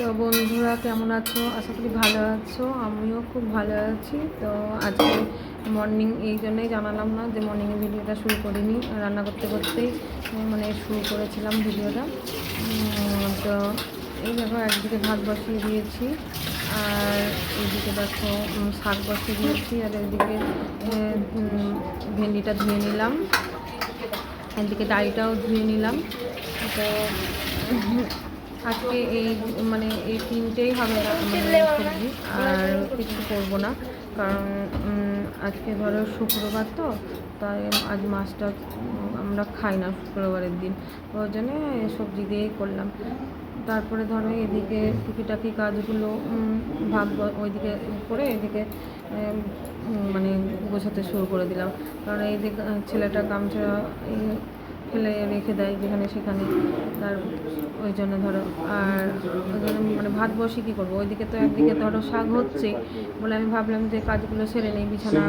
তো বন্ধুরা, কেমন আছো? আশা করি ভালো আছো, আমিও খুব ভালো আছি। তো আজকে মর্নিং এই জন্যই জানালাম না যে মর্নিংয়ে ভিডিওটা শুরু করিনি, রান্না করতে করতেই মানে শুরু করেছিলাম ভিডিওটা। তো এই দেখো, একদিকে ভাত বসিয়ে দিয়েছি, আর এইদিকে দেখো শাক বসিয়ে দিয়েছি, আর এইদিকে ভেন্ডিটা ধুয়ে নিলাম, এদিকে ডালটাও ধুয়ে নিলাম। তো আজকে এই মানে এই তিনটেই হবে মানে সবজি আর কিছু করব না। কারণ আজকে ধরো শুক্রবার তো তাই আজ মাছটা আমরা খাই না শুক্রবারের দিন। ওই জন্যে সবজি দিয়েই করলাম। তারপরে ধরো এদিকে টুকিটাকি কাজগুলো ভাগ ওইদিকে করে এদিকে মানে গোছাতে শুরু করে দিলাম। কারণ এই দিকে ছেলেটা গামছা ফেলে রেখে দেয় যেখানে সেখানে তার ওই জন্য ধরো। আর ওই জন্য মানে ভাত বসে কী করব? ওইদিকে তো একদিকে ধরো শাক হচ্ছে বলে আমি ভাবলাম যে কাজগুলো সেরে নেই, বিছানা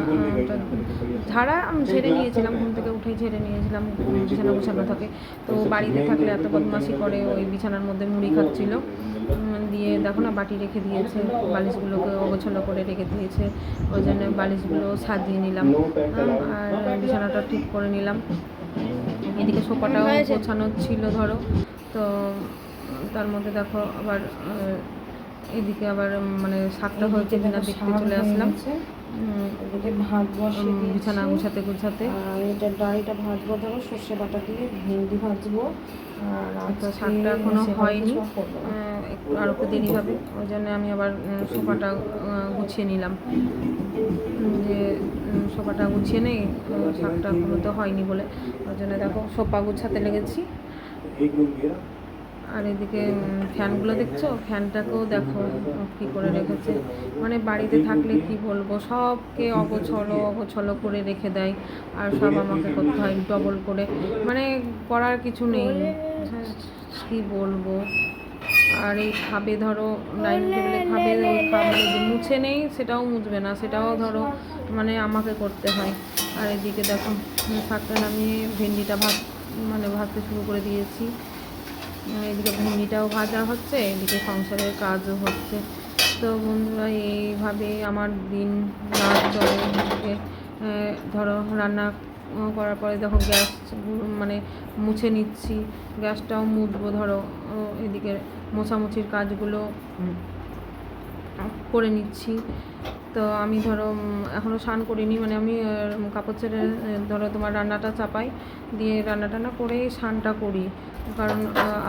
ঝাড়া আমি ঝেড়ে নিয়েছিলাম, ঘুম থেকে উঠেই ঝেড়ে নিয়েছিলাম বিছানা গোছানো থাকে। তো বাড়িতে থাকলে এত বদমাশি করে, ওই বিছানার মধ্যে মুড়ি খাচ্ছিল। দিয়ে দেখো না, বাটি রেখে দিয়েছে, বালিশগুলোকে অগোছালো করে রেখে দিয়েছে। ওই জন্য বালিশগুলো সাজিয়ে নিলাম আর বিছানাটা ঠিক করে নিলাম। এদিকে সোফাটাও গোছানো ছিল ধরো। তো তার মধ্যে দেখো আবার এদিকে আবার মানে শাকটা হয়েছে কিনা দেখতে চলে আসলাম। এদিকে ভাত বসে। বিছানা গুছাতে গুছাতে। আর এটা ডালটা ভাজবো ধরো সর্ষে বাটা দিয়ে ভেন্ডি ভাজবো। আর শাকটা এখনও হয়নি। আর একটু দেরি হবে। ওই জন্য আমি আবার সোফাটা গুছিয়ে নিলাম। যে সোফাটা গুছিয়ে নেই শাকটা এখনও তো হয়নি বলে। ওই জন্য দেখো সোফা গুছাতে লেগেছি। আর এদিকে ফ্যানগুলো দেখছ? ফ্যানটাকেও দেখো, কী করে রেখেছে। মানে বাড়িতে থাকলে কি বলব? সবকে অগোছলো অগোছলো করে রেখে দেয়। আর সব আমাকে করতে হয় ডবল করে। মানে করার কিছু নেই। কি বলব? আর এই খাবে ধরো, ডাইনিং টেবিলে খাবে ওই খা- মানে মুছে নেই, সেটাও মুছবে না। সেটাও ধরো মানে আমাকে করতে হয়। আর এদিকে দেখো শাকটা নামিয়ে ভেন্ডিটা ভাত মানে ভাজতে শুরু করে দিয়েছি। এদিকে ভেন্ডিটাও ভাজা হচ্ছে এদিকে সংসারের কাজও হচ্ছে। তো বন্ধুরা এইভাবে আমার দিন রাত চলে। ধরো রান্না করার পরে দেখো গ্যাস মানে মুছে নিচ্ছি গ্যাসটাও মুছবো ধরো এদিকে মোছামুছির কাজগুলো করে নিচ্ছি। তো আমি ধরো এখনও স্নান করিনি মানে আমি কাপড় ছেড়ে ধরো তোমার রান্নাটা চাপাই, দিয়ে রান্না টান্না করেই স্নানটা করি। কারণ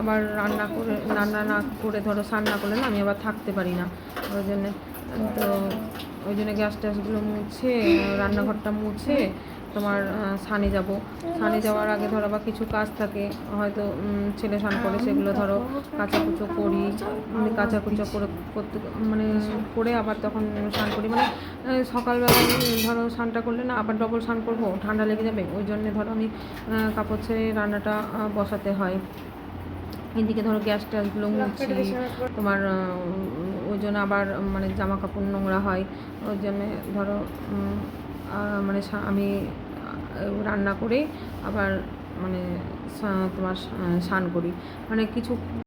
আবার রান্না করে, রান্না না করে ধরো স্নান না করলে না আমি আবার থাকতে পারি না। ওই জন্যে, তো ওই জন্য গ্যাস ট্যাসগুলো মুছে, রান্নাঘরটা মুছে তোমার স্নানে যাব। স্নানে যাওয়ার আগে ধরো আবার কিছু কাজ থাকে হয়তো ছেলে স্নান করে সেগুলো ধরো কাচাকুচো করি উম, কাচাকুচো করে করতে মানে করে আবার তখন স্নান করি। মানে আহ, সকালবেলায় ধরো স্নানটা করলে না আবার ডবল স্নান করব ঠান্ডা লেগে যাবে। ওই জন্যে ধরো আমি কাপড় ছেড়ে রান্নাটা বসাতে হয়। এদিকে ধরো গ্যাস ট্যাসগুলো মুছি তোমার ওই জন্য আবার মানে জামা কাপড় নোংরা হয়। ওই জন্যে ধরো মানে আমি রান্না করে আবার মানে তোমার স্নান করি। মানে কিছু